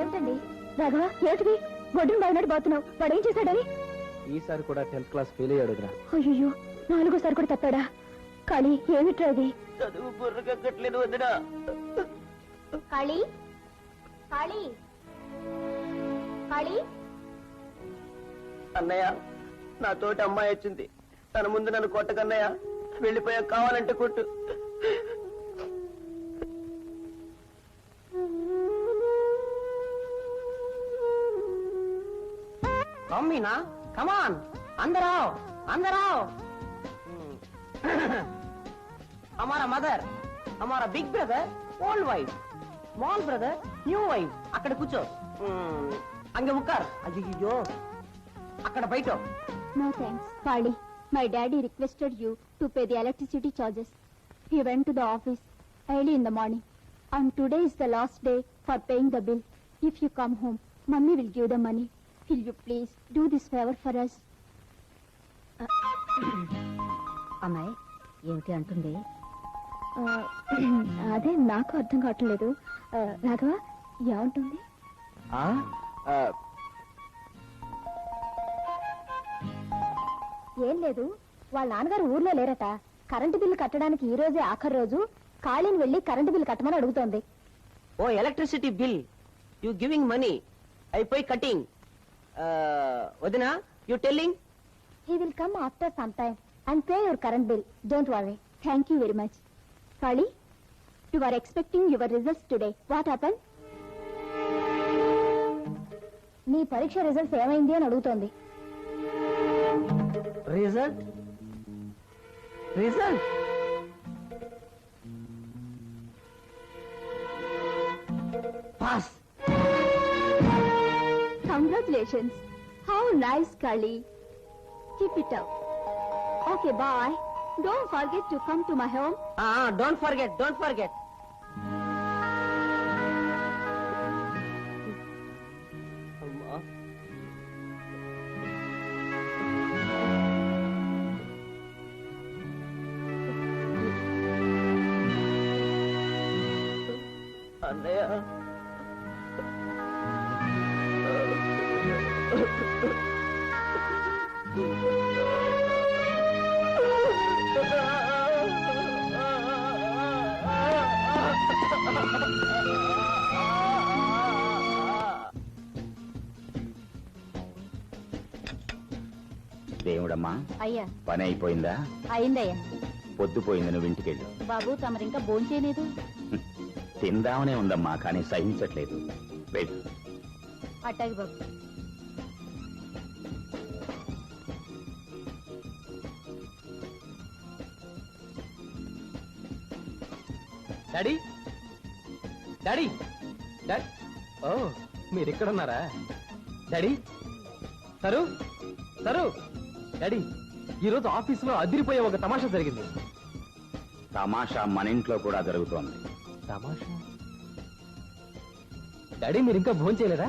ఏమిటండి రాఘవ ఏమిటిది? గొడ్డును బాగినట్టు పోతున్నావు. వాడు ఏం చేశాడని? ఈసారి కూడా టెన్త్ క్లాస్ ఫెయిల్ అయ్యాడు వదినా. అయ్యో నాలుగోసారి కూడా తప్పాడా? కానీ ఏమిట్రా అది చదువు బుర్రకెక్కట్లేదు వదినా. కాళీ? కాళీ? కాళీ అన్నయ్య నా తోటి అమ్మాయి వచ్చింది తన ముందు నన్ను కొట్టకన్నయ్య వెళ్ళిపోయా కావాలంటే కొట్టు మమ్మీనా కమాన్ అందరూ అందరూ हमारा మదర్ हमारा big brother old wife small brother new wife అక్కడ కూర్చో అంగ ముక్కార్. అయ్యో అక్కడ బయట. No thanks Kali my daddy requested you to pay the electricity charges he went to the office early in the morning and today is the last day for paying the bill if you come home mummy will give the money will you please do this favour for us అమ్మాయి ఏమిటి అంటుంది? అదే నాకు అర్థం కావట్లేదు. రాఘవ ఏమంటుంది? ఆ? ఏం లేదు వాళ్ళ నాన్నగారు ఊర్లో లేరట. కరెంటు బిల్లు కట్టడానికి ఈ రోజే ఆఖరి రోజు. ఖాళీని వెళ్ళి కరెంటు బిల్లు కట్టమని అడుగుతోంది. ఓ electricity bill. You giving money అయిపోయి కటింగ్ వదినా you telling he will come after some time and pay your current bill don't worry thank you very much Kali you are expecting your results today what happen నీ పరీక్ష results ఏమైంది అని అడుగుతోంది result result pass Congratulations. How nice, Kali. Keep it up. Okay, bye. Don't forget to come to my home. Don't forget don't forget అన్నయ్య. దేవుడమ్మా అయ్యా. పని అయిపోయిందా? అయిందయ్యా. పొద్దుపోయింది నువ్వు ఇంటికెళ్ళు. బాబు తమరింకా భోంచేయలేదు. తిందామనే ఉందమ్మా కానీ సహించట్లేదు. వెళ్ళు. అట్టాగి బాబు. డాడీ? డాడీ? డాడీ ఓ మీరు ఇక్కడ ఉన్నారా డాడీ? సరు? సరు? డాడీ ఈరోజు ఆఫీసులో అదిరిపోయే ఒక తమాషా జరిగింది. తమాషా మన ఇంట్లో కూడా జరుగుతోంది. తమాషా? డాడీ మీరు ఇంకా భోజనం చేయలేదా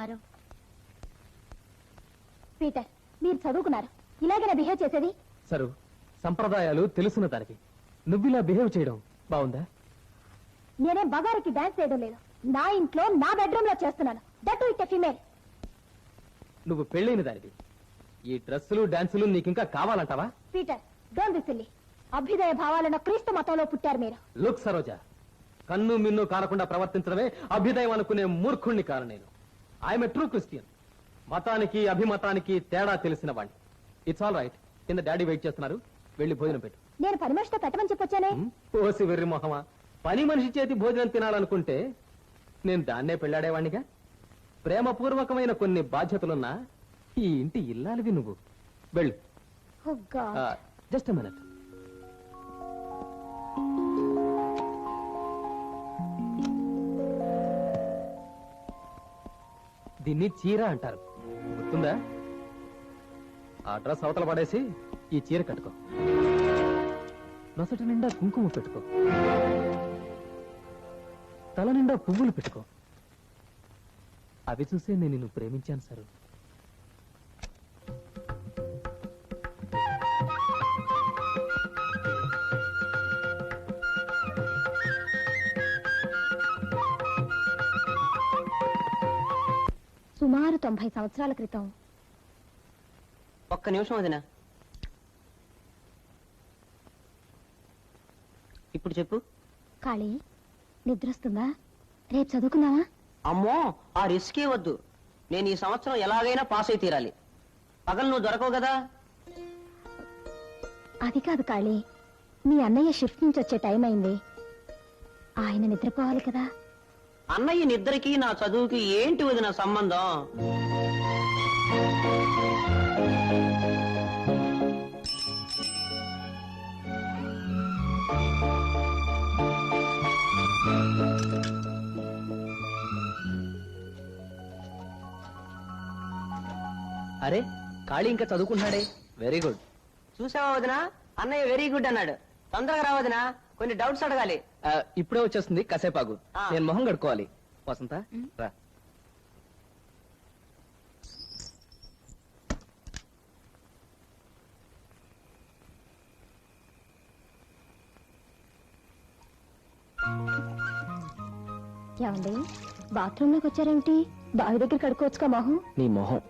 టుమారో పీటర్ మీరు చదువుకున్నారు. ఇలాగైనా బిహేవ్ చేసేది? సరు సంప్రదాయాలు తెలుసున్న దానికి. నువ్విలా బిహేవ్ చేయడం బాగుందా? నేనేం బగారికి డాన్స్ చేయడం లేదు. నా ఇంట్లో నా బెడ్రూమ్లో చేస్తున్నాను దట్ ఇట్ ఫిమేల్ నువ్వు పెళ్ళైన దానివి. ఈ డ్రెస్సులు డాన్సులు నీకింకా కావాలంటావా? పీటర్ డోంట్ బి సిల్లీ అభ్యుదయ భావాలను క్రీస్తు మతంలో పుట్టారు మీరు. లుక్ సరోజ. కన్ను మిన్ను కానకుండా ప్రవర్తించడమే అభ్యుదయం అనుకునే మూర్ఖుణ్ణి కాను నేను. I'm true Christian. మతానికి అభిమతానికి తేడా తెలిసిన వాణ్ణి. It's all right. కింద డాడీ వెయిట్ చేస్తున్నారు. వెళ్ళి భోజనం పెట్టు. నేను పని మనిషితో పెట్టమని చెప్పొచ్చానే? ఓసి వెర్రి మొహమా. పని మనిషి చేతి భోజనం తినాలనుకుంటే నేను దాన్నే పెళ్ళాడేవాణ్ణిగా? ప్రేమపూర్వకమైన కొన్ని బాధ్యతలున్నా ఈ ఇంటి ఇల్లాలివి నువ్వు. వెళ్ళు. Oh. జస్ట్ మినిట్ దీన్ని చీర అంటారు. గుర్తుందా? ఆ డ్రెస్ అవతల పడేసి ఈ చీర కట్టుకో. నొసటి నిండా కుంకుమ పెట్టుకో. తల నిండా పువ్వులు పెట్టుకో. అవి చూసే నేను నిన్ను ప్రేమించాను సరు. సుమారు తొంభై సంవత్సరాల క్రితం. ఒక్క నిమిషం వదిన. ఇప్పుడు చెప్పు. కాళీ నిద్రొస్తుందా? రేపు చదువుకుందామా? అమ్మో ఆ రిస్కే వద్దు. నేను ఈ సంవత్సరం ఎలాగైనా పాస్ అయి తీరాలి. పగలు నువ్వు దొరకవు కదా? అది కాదు కాళీ. మీ అన్నయ్య షిఫ్ట్ నుంచి వచ్చే టైం అయింది. ఆయన నిద్రపోవాలి కదా. అన్నయ్య నిద్రకి నా చదువుకి ఏంటి వదిన సంబంధం? అరే కాళీ ఇంకా చదువుకుంటున్నాడే. వెరీ గుడ్ చూసావా వదిన? అన్నయ్య వెరీ గుడ్ అన్నాడు. తొందరగా రా వదిన. కొన్ని డౌట్స్ అడగాలి. ఇప్పుడే వచ్చేస్తుంది. కాసేపాగు ఆ. నేను మొహం కడుక్కోవాలి. వసంత రా. ఏమండి? బాత్రూమ్లోకి వచ్చారేమిటి? బావి దగ్గర కడుక్కోవచ్చుగా మొహం? నీ మొహం.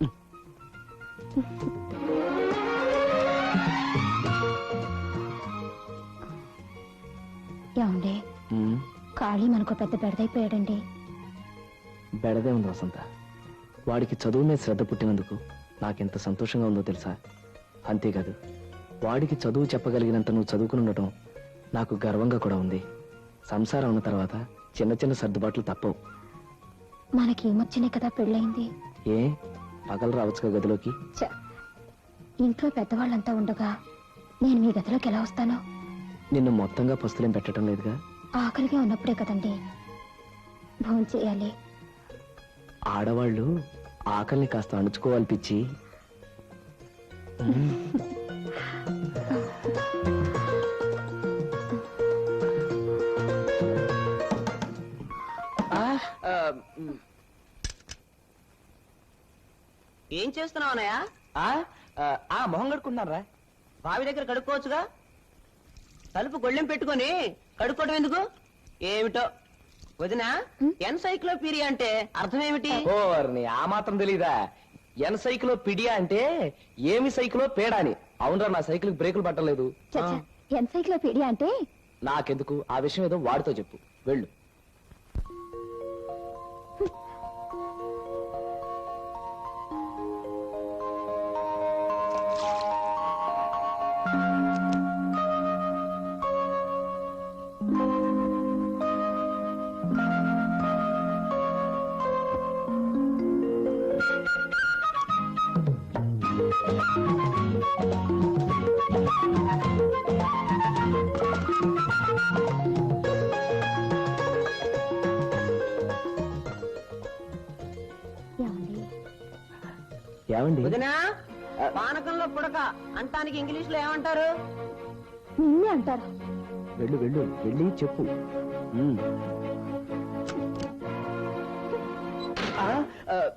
ఏమండి కాళీ మనకు పెద్ద బెడదైపోయాడండి. బెడదే ఉంది వసంత. వాడికి చదువు మీద శ్రద్ధ పుట్టినందుకు నాకెంత సంతోషంగా ఉందో తెలుసా? అంతేకాదు వాడికి చదువు చెప్పగలిగినంత నువ్వు చదువుకుని ఉండటం నాకు గర్వంగా కూడా ఉంది. సంసారం ఉన్న తర్వాత చిన్న చిన్న సర్దుబాట్లు తప్పవు. మనకి ఏమొచ్చినాయి కదా పెళ్ళయింది? ఏ? పగలు రావచ్చుగా గదిలోకి? ఇంట్లో పెద్దవాళ్ళంతా ఉండగా నేను మీ గదిలోకి ఎలా వస్తాను? నిన్ను మొత్తంగా పస్తులేం పెట్టడం లేదుగా? ఆకలిగా ఉన్నప్పుడే కదండి. భోజనం చేయాలి. ఆడవాళ్ళు ఆకలిని కాస్త అణుచుకోవాలి పిచ్చి. ఏం చేస్తున్నావు అన్నయ్య? ఆ మొహం కడుకుంటున్నారా బావి దగ్గర కడుక్కోవచ్చుగా? తలుపు గొళ్ళెం పెట్టుకొని కడుక్కోవడం ఎందుకు? ఏమిటో? వదిన ఎన్సైక్లోపీడియా అంటే అర్థం ఏమిటి ఓ నీ ఆ మాత్రం తెలీదా? ఎన్ సైకిలో పిడియా అంటే ఏమి సైకిలో పేడా అని. అవునరా నా సైకిల్ బ్రేకులు పట్టలేదు. చచ్చా ఎన్సైక్లోపీడియా అంటే? నాకెందుకు? ఆ విషయం ఏదో వాడితో చెప్పు. వెళ్ళు. ఏమండి? వదినా పానకంలో పుడక. అంటానికి ఇంగ్లీష్లో ఏమంటారు? నిన్నే అంటారు. వెళ్ళు వెళ్ళు. వెళ్ళి చెప్పు. ఉమ్. ఆ, ఆ,